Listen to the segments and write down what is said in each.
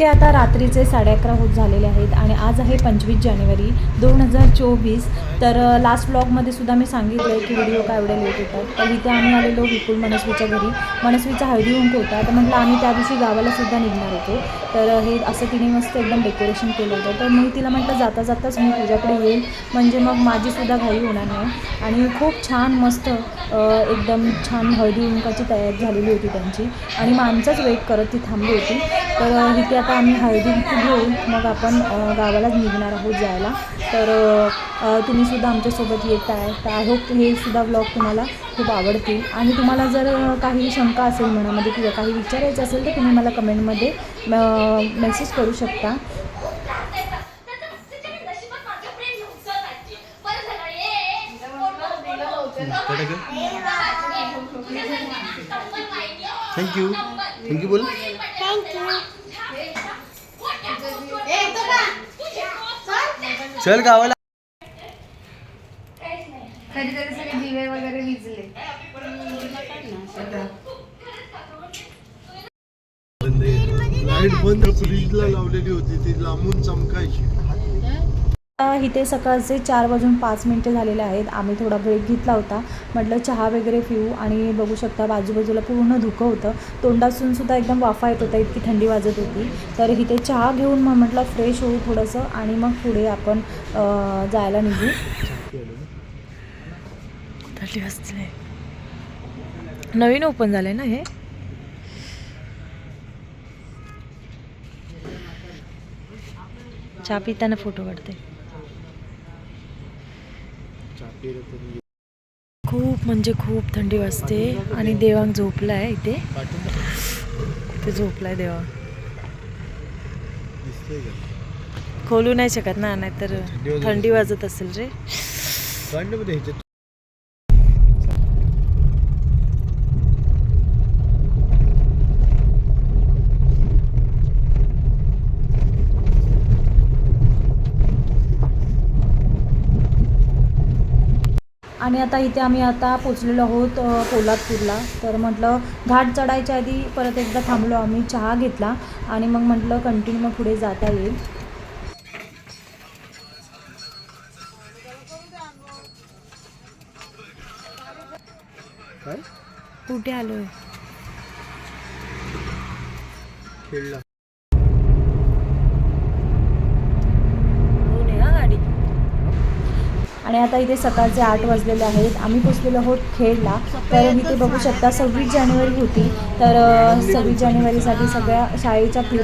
ते आता रात्रीचे साडे अकरा होत झालेले आहेत आणि आज आहे पंचवीस जानेवारी दोन हजार चोवीस. तर लास्ट ब्लॉगमध्ये सुद्धा मी सांगितलं की व्हिडिओ काय एवढे लेट होतात तर इथे आम्ही आलेलो विपुल मनस्वीच्या घरी. मनस्वीचा हळदी उंक होता. तर म्हटलं आम्ही त्या दिवशी गावाला सुद्धा निघणार होतो. तर हे असं तिने मस्त एकदम डेकोरेशन केलं होतं. तर मी तिला म्हटलं जाता जाताच मी तुझ्याकडे येईल. म्हणजे मग माझीसुद्धा घाई होणार नाही. आणि खूप छान मस्त एकदम छान हळदी उंकाची तयारी झालेली होती त्यांची. आणि मग आमचाच वेट करत ती थांबली होती. तर इथे आता आम्ही हळदी घेऊन मग आपण गावालाच निघणार आहोत जायला. तर तुम्हीसुद्धा तुम्ही सुद्धा आमच्यासोबत येत आहे. तर आय होप हे सुद्धा ब्लॉग तुम्हाला खूप आवडतील. आणि तुम्हाला जर काही शंका असेल मनामध्ये किंवा काही विचारायचं असेल तर तुम्ही मला कमेंटमध्ये मेसेज करू शकता. थँक्यू थँक्यू बोल. चल गावाला. कधीतरी सगळे दिवे वगैरे विजले. लाइट बंद फ्रीजला लावलेली होती ती लांबून चमकायची. इथे सकाळचे चार वाजून पाच मिनटं झालेले आहेत. आम्ही थोडा ब्रेक घेतला होता. म्हटलं चहा वगैरे पिऊ आणि बघू शकता बाजूबाजूला पूर्ण धुकं होतं. तोंडासून सुद्धा एकदम वाफा येत होता इतकी थंडी वाजत होती. तर इथे चहा घेऊन मग म्हटलं फ्रेश होऊ थोडंसं आणि मग पुढे आपण जायला निघू. नवीन ओपन झालंय ना हे? चहा पिताना फोटो काढते. खूप म्हणजे खूप थंडी वाजते आणि देवांग झोपलाय इथे. इथे झोपलाय देवा. खोलू नाही शकत ना नाहीतर थंडी वाजत असेल रे. आणि आता इथे आम्ही आता पोचलेलो आहोत पोलादपूरला तर म्हटलं घाट चढायच्या आधी परत एकदा थांबलो आम्ही चहा घेतला आणि मग म्हटलं कंटिन्यू मग पुढे जाता येईल. कुठे आलोय? खेळला गाडी आणि आता इथे सकाळचे आठ वाजलेले आहेत. आम्ही पोचलेलो आहोत खेडला. तर इथे बघू शकता सव्वीस जानेवारी होती. तर सव्वीस जानेवारीसाठी सगळ्या शाळेच्या फि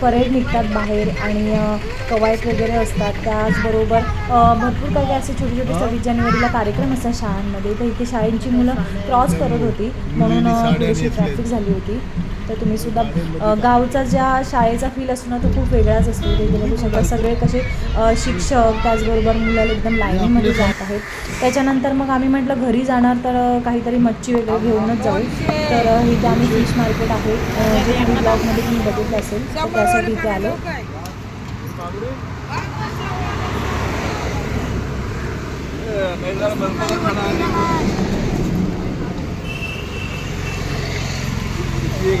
परेड निघतात बाहेर आणि कवायत वगैरे असतात. त्याचबरोबर भरपूर काही असे छोटे छोटे सव्वीस जानेवारीला कार्यक्रम असतात शाळांमध्ये. तर इथे शाळेंची मुलं क्रॉस करत होती. म्हणून थोडीशी ट्रॅफिक झाली होती. तर तुम्ही सुद्धा गावचा ज्या शाळेचा फील असतो ना तो खूप वेगळाच असतो. ते बघू शकता सगळे कसे शिक्षक त्याचबरोबर मुलं एकदम लाईनीमध्ये जात आहेत. त्याच्यानंतर मग आम्ही म्हटलं घरी जाणार तर काहीतरी मच्छी वगैरे घेऊनच जाऊ. तर इथे आम्ही फिश मार्केट आहे. जे तुम्ही ब्लॉगमध्ये तुम्ही बघितलं असेल तर त्यासाठी इथे आलो. एक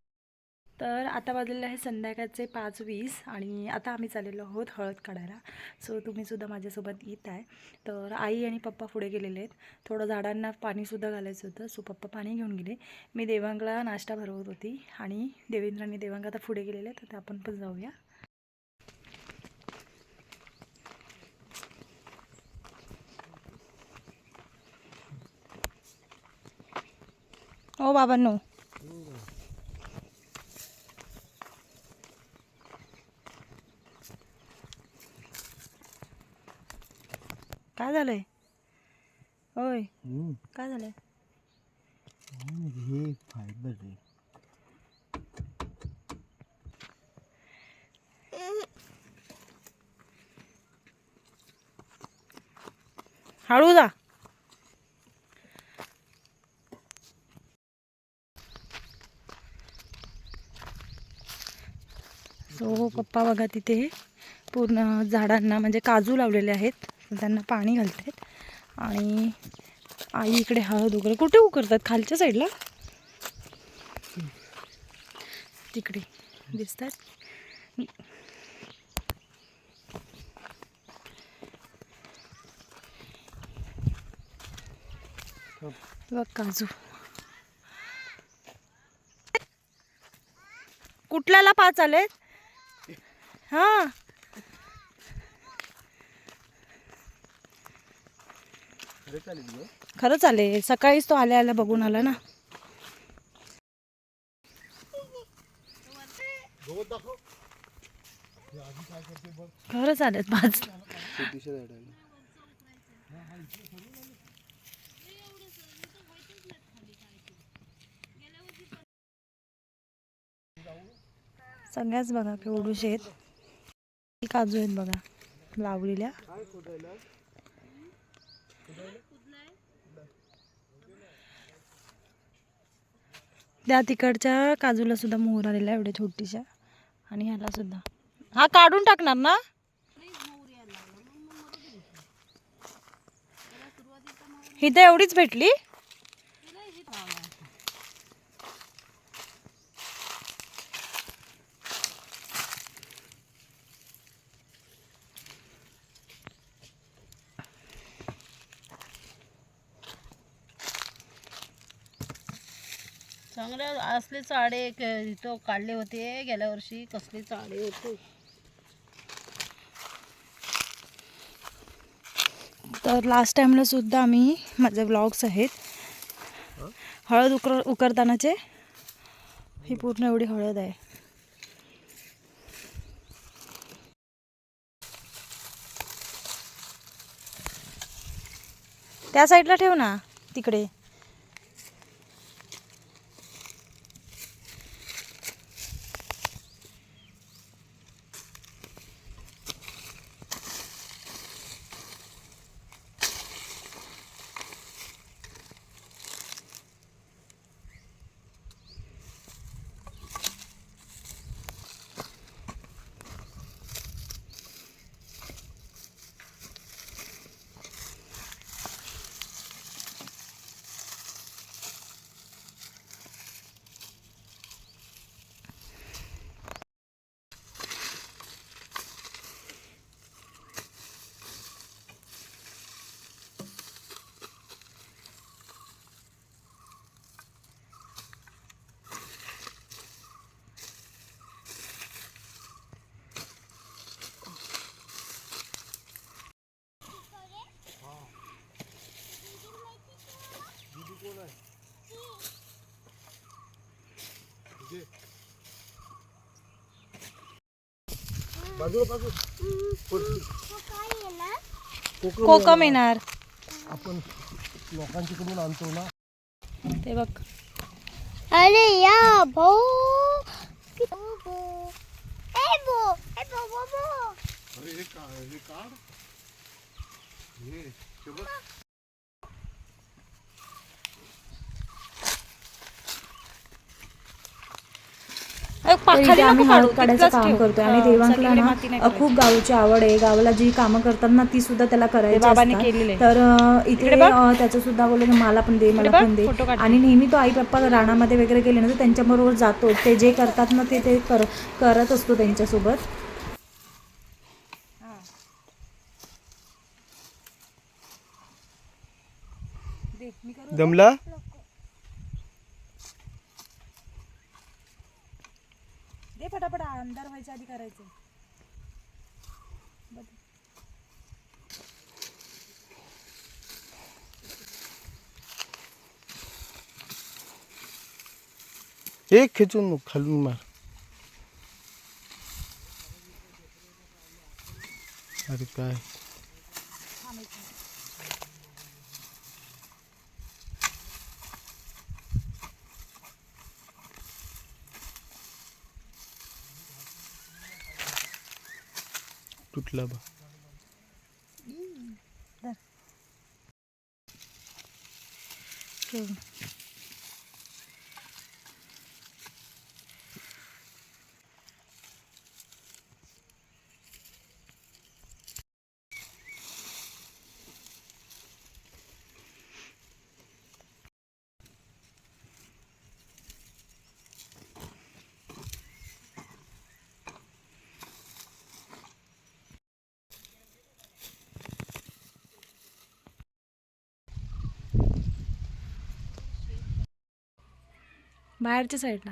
तर आता वाजलेले आहे संध्याकाळचे पाच वीस आणि आता आम्ही चाललेलो आहोत हळद काढायला. सो तुम्हीसुद्धा माझ्यासोबत येत आहे. तर आई आणि पप्पा पुढे गेलेले आहेत. थोडं झाडांना पाणीसुद्धा घालायचं होतं. सो पप्पा पाणी घेऊन गेले. मी देवांगला नाश्ता भरवत होती आणि देवेंद्रांनी देवांग आता पुढे गेलेले आहेत. तर आपण पण जाऊया. ओ बाबांनो काय झालंय? होय. काय झालंय? हे फायबर आहे. हळू जा. सो पप्पा बघा तिथे. पूर्ण झाडांना म्हणजे काजू लावलेले आहेत. त्यांना पाणी घालतात आणि आई इकडे हळद वगैरे कुठे उकरतात? खालच्या साईडला? तिकडे दिसतात. बघ काजू. कुठल्याला पाच आलेत? हा. खरंच आले. सकाळीच तो आल्या आल्या बघून आला ना. खरंच आलेत पाच. सगळ्याच बघा केवढूशे आहेत. काजू आहेत बघा लावलेल्या. त्या तिकडच्या काजूला सुद्धा मोहर आलेला आहे एवढ्या छोटीशा. आणि ह्याला सुद्धा. हा काढून टाकणार ना? ही तर एवढीच भेटली? चांगले असले चाळे इथं काढले होते गेल्या वर्षी कसले चाळे होते. तर लास्ट टाईमला सुद्धा आम्ही माझे ब्लॉग्स आहेत. हळद उकर उकरतानाचे. ही पूर्ण एवढी हळद आहे. त्या साईडला ठेव ना तिकडे. कोकम येणार. आपण लोकांच्याकडून आणतो ना. ते बघ. अरे या भाऊ. अरे हे का हे काढ. हे हे बघ. अरे, तर आम्ही हळद काढायचं काम. करतोय. आणि देवांकला ना खूप गावची आवड आहे. गावाला जी कामं करतात ना ती सुद्धा त्याला करायची आहे. तर इथे त्याचं सुद्धा बोलले मला पण दे मला पण दे. आणि नेहमी तो आई पप्पा रानामध्ये वगैरे गेले ना तर त्यांच्याबरोबर जातो. ते जे करतात ना ते ते कर करत असतो त्यांच्यासोबत. जमला दे फटाफट अंधार व्हायच्या आधी करायचं एक खेचून खालून मार. अरे काय? फुटला बा ठेव. बाहेरच्या साईडला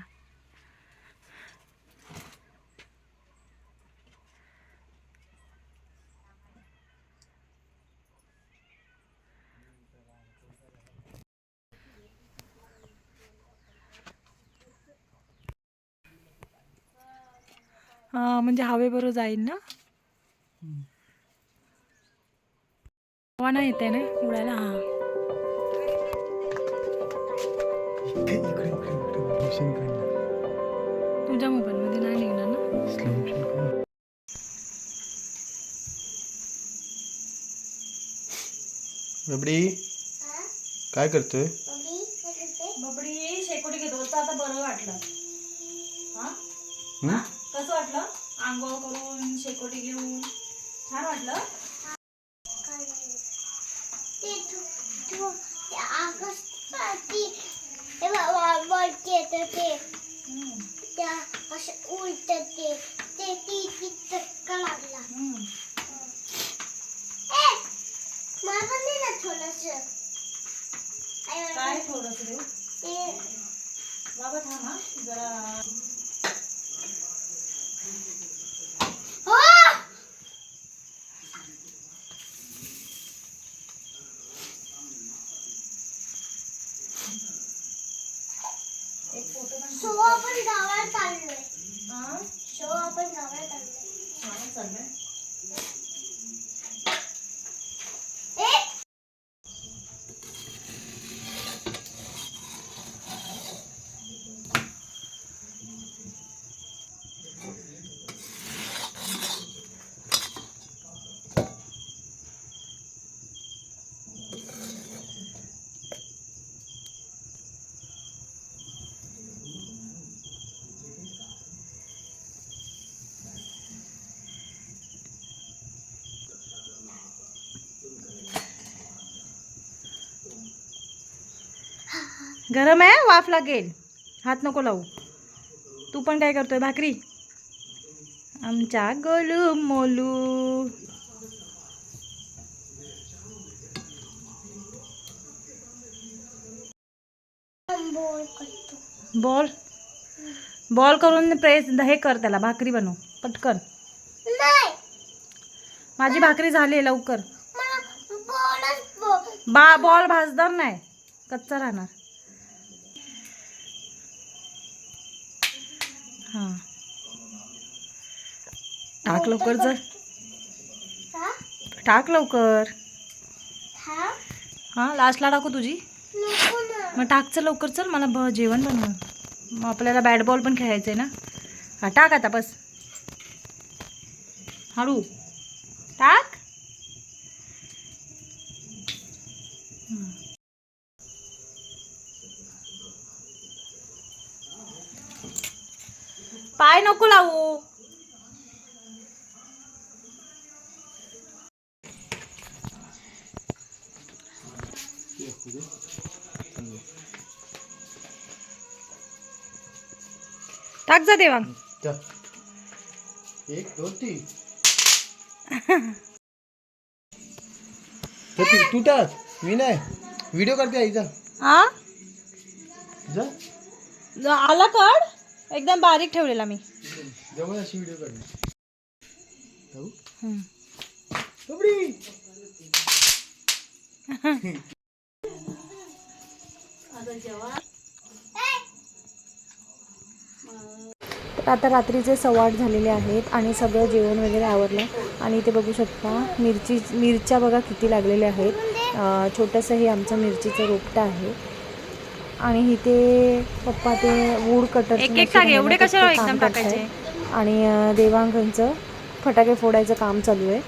हा म्हणजे हवेबरोबर जाईल ना? हवा नाही येते ना उडायला? हा. मोशन काढणार तुझ्या मोबाईलमध्ये नाही निघणार ना? स्लो मोशन बबडी काय करतोय? बबडी शेकोटी घेतो. आता बरं वाटलं. हा? हं? कसं वाटलं? आंघोळ करून शेकोटी घेऊन. छान वाटलं ते तू तू ते आकाश ती ते वा- वरती येतं ते त्या असे उलट ते ते ती ती चक्का लागला ए मला पण दे ना थोडस काय थोडस देऊ ते बाबा थांब हा जरा हो एक फोटो पण शो आपण गावाला चाललोय हा शो आपण गावाला चाललोय छान चाललंय ए गरम आहे वाफ लागेल. हात नको लावू. तू पण काय करतोय? भाकरी? आमच्या गोलू मोलू. बोल. बॉल करून प्रेस हे कर त्याला भाकरी बनव. पटकन. नाही. माझी भाकरी झाली लवकर. बा बॉल भाजदार नाही. कच्चा राहणार. हां. टाक लवकर जर. हा? टाक लवकर. हा? हां लास्टला टाकू तुझी. मग टाक चल लवकर चल मला ब जेवण बनव मग आपल्याला बॅट बॉल पण खेळायचं आहे ना. हा टाक आता बस. हळू टाक हं. पाय नको लावू टाक जा देवांग. जा. एक दोन तीन. ती- टाक. मी नाही. व्हिडिओ काढते आई जा. आ? जा. आला काढ. एकदम बारीक ठेवलेला मी. जवळ अशी व्हिडिओ हं. तर आता रात्रीचे सव्वाट झालेले आहेत आणि सगळं जेवण वगैरे आवरलं. आणि इथे बघू शकता मिरची मिरच्या बघा किती लागलेल्या आहेत. छोटंसं हे आमचं मिरचीचं रोपटं आहे. आणि इथे पप्पा ते वूड कटर एक एक टाक, एवढे कशाला एकदम टाकायचे? आणि अं, देवांगांचं फटाके फोडायचं काम चालू आहे.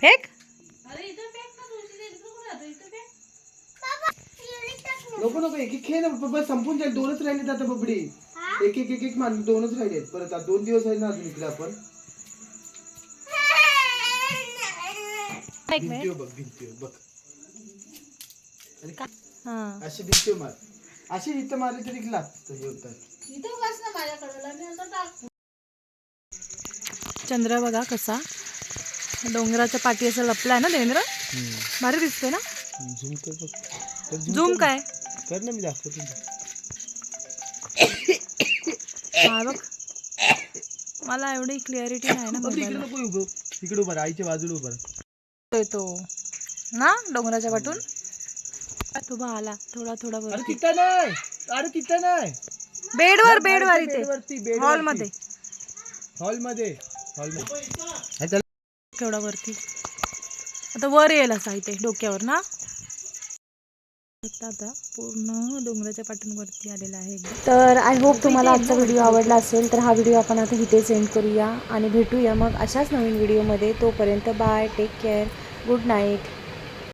फेक? नको नको एक एक खेळ संपून जाईल. दोनच राहिले आता बबडी. एक एक एक एक मान दोनच राहिले परत आता दोन दिवस आहे ना अजून इकडे आपण. भिंतीवर बघ भिंतीवर बघ. अशी भिंतीवर मार. अशी इथं मारली तरी लागत हे होतात. इथे बस ना माझ्याकडे मी असं टाक. चंद्र बघा कसा. डोंगराच्या पाठी असं लपलाय ना देवेंद्र? भारी दिसतोय ना? झूम कर बघ. तर zoom झूम कर. काय? कर ना मी दाखवतो. ना. हा बघ. मला एवढी क्लिअरिटी नाही ना इकडे. नको उभं इकडे उभं राहा, आईच्या बाजूला उभं राहा. तो ना? डोंगराच्या पाठून? तो आला. थोडा थोडा अरे वरती तिथं नाही. अरे तिथं नाही. बेडवर बेडवर इथे. बेडवरती बेड हॉलमध्ये हॉलमध्ये हॉलमध्ये केवढा वरती. आता वर येईल असा इथे डोक्यावर ना? आता आता पूर्ण डोंगराच्या पाठून वरती आलेला आहे तर आय होप तुम्हाला आजचा व्हिडिओ आवडला असेल तर हा व्हिडिओ आपण आता इथे सेंड करूया. आणि भेटूया मग अशाच नवीन व्हिडिओमध्ये तोपर्यंत bye take care good night